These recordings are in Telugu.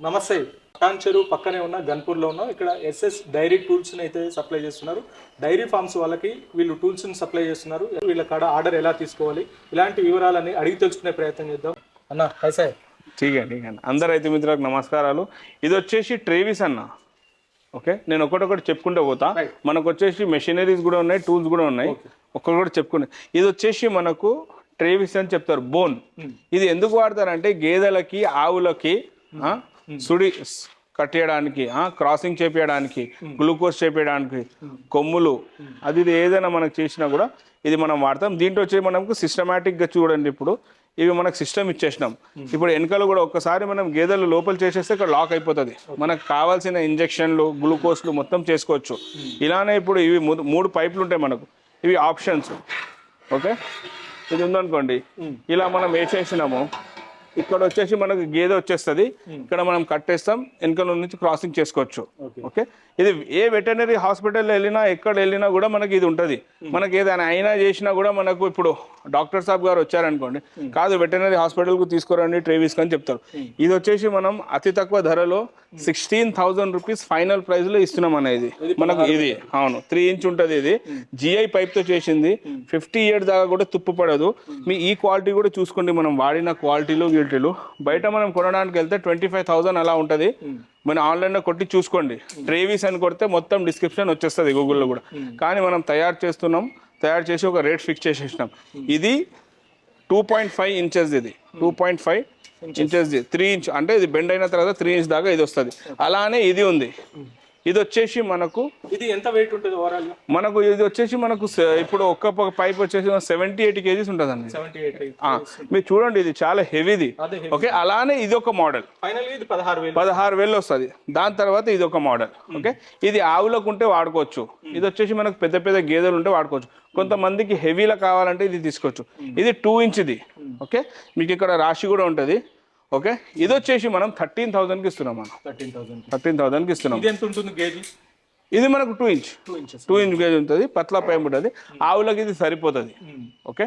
నమస్తే. పటాన్ చెరువు పక్కనే ఉన్న గన్పూర్లో ఉన్నాం. ఇక్కడ ఎస్ఎస్ డైరీ టూల్స్ని అయితే సప్లై చేస్తున్నారు. డైరీ ఫార్మ్స్ వాళ్ళకి వీళ్ళు టూల్స్ని సప్లై చేస్తున్నారు. వీళ్ళ కాడ ఆర్డర్ ఎలా తీసుకోవాలి? ఇలాంటి వివరాలని అడిగి తెలుసుకునే ప్రయత్నం చేద్దాం. అన్న హైసాయ్ ఠీక్ అండి అన్న అందరు రైతు మిత్రులకు నమస్కారాలు. ఇది వచ్చేసి ట్రేవిస్ అన్న. ఓకే? నేను ఒకటొకటి చెప్పుకుంటూ పోతా. మనకు వచ్చేసి మెషినరీస్ కూడా ఉన్నాయి టూల్స్ కూడా ఉన్నాయి. ఒక్కొక్కటి కూడా చెప్పుకునే ఇది వచ్చేసి మనకు ట్రేవిస్ అని చెప్తారు బోన్. Hmm. ఇది ఎందుకు వాడతారంటే గేదెలకి ఆవులకి సుడి కట్టేయడానికి ఆ, క్రాసింగ్ చేపించడానికి గ్లూకోజ్ చేపించడానికి కొమ్ములు అది ఇది ఏదైనా మనకు చేసినా కూడా ఇది మనం వాడతాం. దీంట్లో వచ్చి మనకు సిస్టమేటిక్గా చూడండి ఇప్పుడు ఇవి మనకు సిస్టమ్ ఇచ్చేసినాం. ఇప్పుడు వెనకాల కూడా ఒక్కసారి మనం గేదెలు లోపల చేసేస్తే ఇక్కడ లాక్ అయిపోతుంది. మనకు కావాల్సిన ఇంజెక్షన్లు గ్లూకోజ్లు మొత్తం చేసుకోవచ్చు. ఇలానే ఇప్పుడు ఇవి మూడు- మూడు పైపులు ఉంటాయి మనకు. ఇవి ఆప్షన్స్ ఓకే? ఇది ఉందనుకోండి. ఇలా మనం వేసేసినాము ఇక్కడ వచ్చేసి మనకు గేదె వచ్చేస్తుంది. ఇక్కడ మనం కట్టేస్తాం. వెనకాల నుంచి క్రాసింగ్ చేసుకోవచ్చు. ఓకే. ఇది ఏ వెటర్నరీ హాస్పిటల్ వెళ్ళినా ఎక్కడ వెళ్ళినా కూడా మనకి ఇది ఉంటుంది. మనకి ఏదైనా అయినా చేసినా కూడా మనకు ఇప్పుడు డాక్టర్ సాబ్ గారు వచ్చారనుకోండి కాదు వెటర్నరీ హాస్పిటల్కు తీసుకురండి ట్రేవిస్ అని చెప్తారు. ఇది వచ్చేసి మనం అతి తక్కువ ధరలో సిక్స్టీన్ థౌసండ్ రూపీస్ ఫైనల్ ప్రైస్లో ఇస్తున్నాం అనేది. మనకు ఇది. అవును. త్రీ ఇంచ్ ఉంటుంది ఇది. జిఐ పైప్తో చేసింది. ఫిఫ్టీ ఇయర్స్ దాకా కూడా తుప్పు పడదు. మీ ఈ క్వాలిటీ కూడా చూసుకోండి మనం వాడిన క్వాలిటీలు గిల్టీలు బయట మనం కొనడానికి వెళ్తే ట్వంటీ ఫైవ్ థౌసండ్ అలా ఉంటుంది. మనం ఆన్లైన్లో కొట్టి చూసుకోండి. ట్రేవిస్ అని కొడితే మొత్తం డిస్క్రిప్షన్ వచ్చేస్తుంది గూగుల్లో కూడా. కానీ మనం తయారు చేస్తున్నాం తయారు చేసి ఒక రేట్ ఫిక్స్ చేసేసినాం. ఇది టూ పాయింట్ ఫైవ్ ఇంచెస్ ఇది. Two point five inches three inch అంటే ఇది బెండ్ అయిన తర్వాత త్రీ ఇంచ్ దాకా ఇది వస్తుంది. అలానే ఇది ఉంది. ఇది వచ్చేసి మనకు ఇది ఎంత వెయిట్ ఉంటుంది ఓవరాల్ మనకు ఇది వచ్చేసి మనకు ఇప్పుడు ఒక్క పైప్ వచ్చేసి సెవెంటీ ఎయిటీ కేజీస్ ఎయిట్ ఆ, మీరు చూడండి ఇది చాలా హెవీది ఓకే అలానే ఇది ఒక మోడల్ పదహారు వేలు. పదహారు వేలు వస్తుంది. దాని తర్వాత ఇది ఒక మోడల్ ఓకే ఇది ఆవులకు ఉంటే వాడుకోవచ్చు. ఇది వచ్చేసి మనకు పెద్ద పెద్ద గేదెలు ఉంటే వాడుకోవచ్చు. కొంతమందికి హెవీలో కావాలంటే ఇది తీసుకోవచ్చు. ఇది టూ ఇంచ్ది ఓకే మీకు ఇక్కడ రాశి కూడా ఉంటుంది. ఓకే? ఇది వచ్చేసి మనం థర్టీన్ థౌసండ్కి ఇస్తున్నాం మనం. థర్టీన్ థౌసండ్ థర్టీన్ థౌసండ్కి ఇస్తున్నాం. ఇది ఎంత ఉంటుంది గేజీ? ఇది మనకు two inch two inches two inch gauge ఉంటుంది పట్ల పైపు ఉంటుంది. ఆవులకి ఇది సరిపోతుంది. ఓకే?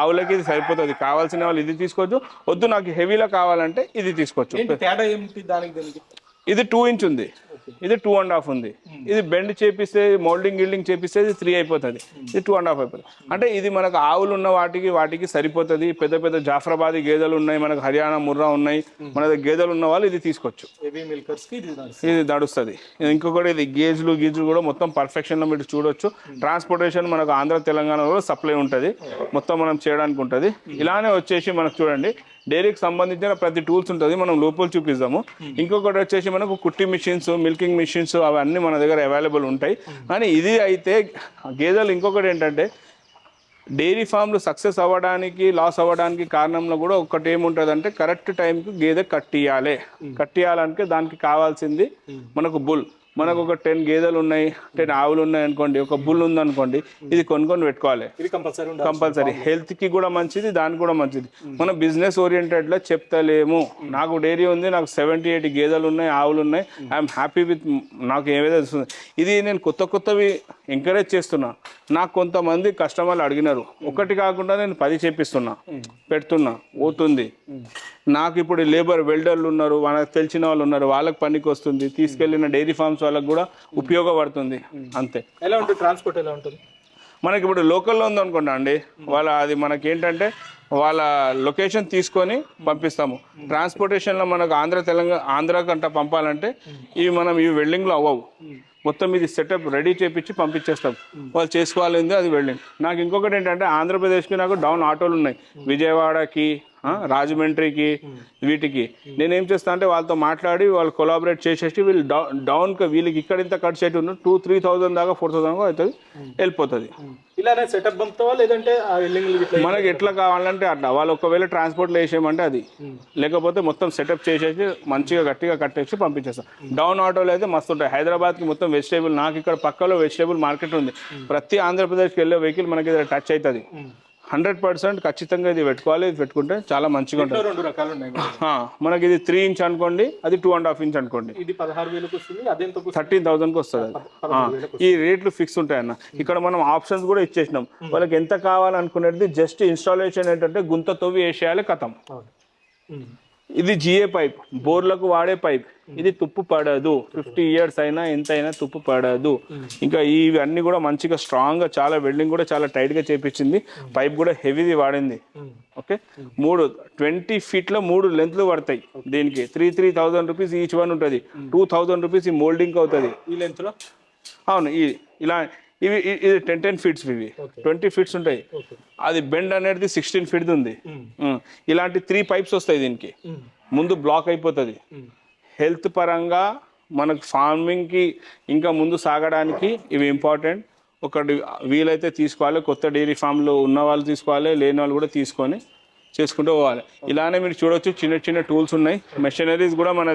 ఆవులకి ఇది సరిపోతుంది. కావాల్సిన వాళ్ళు ఇది తీసుకోవచ్చు. వద్దు నాకు హెవీలో కావాలంటే ఇది తీసుకోవచ్చు. ఏంటి తేడా ఏమిటి దానికి దీనికి? ఇది టూ ఇంచ్ ఉంది. ఇది టూ అండ్ హాఫ్ ఉంది. ఇది బెండ్ చేపిస్తే మోల్డింగ్ గిల్డింగ్ చేపిస్తే ఇది త్రీ అయిపోతుంది ఇది టూ అండ్ హాఫ్ అయిపోతుంది. అంటే ఇది మనకు ఆవులు ఉన్న వాటికి వాటికి సరిపోతుంది. పెద్ద పెద్ద జాఫరాబాదీ గేదెలు ఉన్నాయి మనకు హర్యానా ముర్రా ఉన్నాయి. మన దగ్గర గేదెలు ఉన్న వాళ్ళు ఇది తీసుకోవచ్చు. హెవీ మిల్కర్స్కి ఇది నడుస్తుంది. ఇది నడుస్తుంది. ఇంకొకటి ఇది గేజ్లు గీజులు కూడా మొత్తం పర్ఫెక్షన్లో మీరు చూడొచ్చు. ట్రాన్స్పోర్టేషన్ మనకు ఆంధ్ర తెలంగాణలో సప్లై ఉంటుంది. మొత్తం మనం చేయడానికి ఉంటుంది. ఇలానే వచ్చేసి మనకు చూడండి. డైరీకి సంబంధించిన ప్రతి టూల్స్ ఉంటుంది మనం లోపల చూపిస్తాము ఇంకొకటి వచ్చేసి మనకు కుట్టి మిషన్స్ మిల్కింగ్ మిషన్స్ అవన్నీ మన దగ్గర అవైలబుల్ ఉంటాయి. కానీ ఇది అయితే గేదెలు ఇంకొకటి ఏంటంటే డైరీ ఫామ్లు సక్సెస్ అవ్వడానికి లాస్ అవ్వడానికి కారణంలో కూడా ఒకటి ఏముంటుంది కరెక్ట్ టైంకి గేదె కట్టియాలి. కట్టియాలంటే దానికి కావాల్సింది మనకు బుల్. మనకు ఒక టెన్ గేదెలు ఉన్నాయి టెన్ ఆవులు ఉన్నాయి అనుకోండి ఒక బుల్ ఉంది అనుకోండి ఇది కొనుక్కొని పెట్టుకోవాలి. ఇది కంపల్సరీ హెల్త్కి కూడా మంచిది దానికి కూడా మంచిది. మన బిజినెస్ ఓరియంటెడ్లో చెప్తలేము నాకు డైరీ ఉంది నాకు సెవెంటీ ఎయిట్ గేదెలు ఉన్నాయి ఆవులు ఉన్నాయి. ఐఎమ్ హ్యాపీ విత్ నాకు వస్తుంది ఇది నేను కొత్త కొత్తవి ఎంకరేజ్ చేస్తున్నా. నాకు కొంతమంది కస్టమర్లు అడిగినారు. ఒకటి కాకుండా నేను పది చేపిస్తున్నా పెడుతున్నా. పోతుంది. నాకు ఇప్పుడు లేబర్ వెల్డర్లు ఉన్నారు వాళ్ళకి తెలిసిన వాళ్ళు ఉన్నారు వాళ్ళకి పనికి వస్తుంది. తీసుకెళ్ళిన డైరీ ఫార్మ్స్ వాళ్ళకి కూడా ఉపయోగపడుతుంది. అంతే. ఎలా ఉంటుంది? ట్రాన్స్పోర్ట్ ఎలా ఉంటుంది? మనకి ఇప్పుడు లోకల్లో ఉందనుకోండి అండి వాళ్ళ అది మనకి ఏంటంటే వాళ్ళ లొకేషన్ తీసుకొని పంపిస్తాము. ట్రాన్స్పోర్టేషన్లో మనకు ఆంధ్ర తెలంగాణ ఆంధ్ర కంట పంపాలంటే ఇవి మనం ఇవి వెల్డింగ్లో అవ్వవు. మొత్తం ఇది సెటప్ రెడీ చేపించి పంపించేస్తాం. వాళ్ళు చేసుకోవాలింది అది వెళ్ళింది. నాకు ఇంకొకటి ఏంటంటే ఆంధ్రప్రదేశ్కి నాకు డౌన్ ఆటోలు ఉన్నాయి. విజయవాడకి రాజమండ్రికి వీటికి. నేనేం చేస్తా అంటే వాళ్ళతో మాట్లాడి వాళ్ళు కొలాబరేట్ చేసేసి వీళ్ళు డౌన్ డౌన్కి వీళ్ళకి ఇక్కడ ఇంత ఖర్చు అయితే ఉన్న టూ త్రీ థౌసండ్ దాకా ఫోర్ థౌసండ్ దాకా అవుతుంది వెళ్ళిపోతుంది. ఇలానే సెటప్ పంపుతావా? లేదంటే ఆ బిల్డింగ్ మనకి ఎట్లా కావాలంటే అట్లా. వాళ్ళు ఒకవేళ ట్రాన్స్పోర్ట్లో వేసేయమంటే అది. లేకపోతే మొత్తం సెటప్ చేసేసి మంచిగా గట్టిగా కట్టేసి పంపించేస్తాం. డౌన్ ఆటోలు అయితే మస్తు ఉంటాయి. హైదరాబాద్కి మొత్తం వెజిటేబుల్ నాకు ఇక్కడ పక్కలో వెజిటేబుల్ మార్కెట్ ఉంది. ప్రతి ఆంధ్రప్రదేశ్కి వెళ్ళే వెహికల్ మనకి టచ్ అవుతుంది. హండ్రెడ్ పర్సెంట్ ఖచ్చితంగా ఇది పెట్టుకోవాలి. ఇది పెట్టుకుంటే చాలా మంచిగా ఉంటుంది. రెండు రకాలు ఉన్నాయి మనకి ఇది త్రీ ఇంచ్ అనుకోండి అది టూ అండ్ హాఫ్ ఇంచ్ అనుకోండి. ఇది పదహారు వేలకు వస్తుంది థర్టీన్ థౌసండ్కి వస్తుంది అది. ఈ రేట్లు ఫిక్స్ ఉంటాయన్న. ఇక్కడ మనం ఆప్షన్స్ కూడా ఇచ్చేసినాం. వాళ్ళకి ఎంత కావాలనుకునేది జస్ట్ ఇన్స్టాలేషన్ ఏంటంటే గుంత తవ్వి వేసేయాలి కథం. ఇది జిఏ పైప్. బోర్లకు వాడే పైప్. ఇది తుప్పు పడదు. ఫిఫ్టీ ఇయర్స్ అయినా ఎంత అయినా తుప్పు పడదు. ఇంకా ఇవన్నీ కూడా మంచిగా స్ట్రాంగ్గా చాలా వెల్డింగ్ కూడా చాలా టైట్గా చేపించింది. పైప్ కూడా హెవీది వాడింది. ఓకే? మూడు ట్వంటీ ఫీట్లో మూడు లెంత్లు పడతాయి దీనికి. Three three thousand rupees each one ఉంటుంది. టూ థౌసండ్ రూపీస్ ఈ మోల్డింగ్ అవుతుంది. ఈ లెంత్లో అవును ఈ ఇలా ఇవి ఇది టెన్ టెన్ ఫీట్స్ ఇవి. ట్వంటీ ఫీట్స్ ఉంటాయి. అది బెండ్ అనేది సిక్స్టీన్ ఫీట్ ఉంది. ఉం. ఇలాంటి త్రీ పైప్స్ వస్తాయి దీనికి. ముందు బ్లాక్ అయిపోతుంది. హెల్త్ పరంగా మనకు ఫార్మింగ్కి ఇంకా ముందు సాగడానికి ఇవి ఇంపార్టెంట్ ఒకటి వీలైతే తీసుకోవాలి. కొత్త డైరీ ఫామ్లో ఉన్న వాళ్ళు తీసుకోవాలి. లేని వాళ్ళు కూడా తీసుకొని చేసుకుంటూ పోవాలి. ఇలానే మీరు చూడొచ్చు. చిన్న చిన్న టూల్స్ ఉన్నాయి. మెషినరీస్ కూడా మన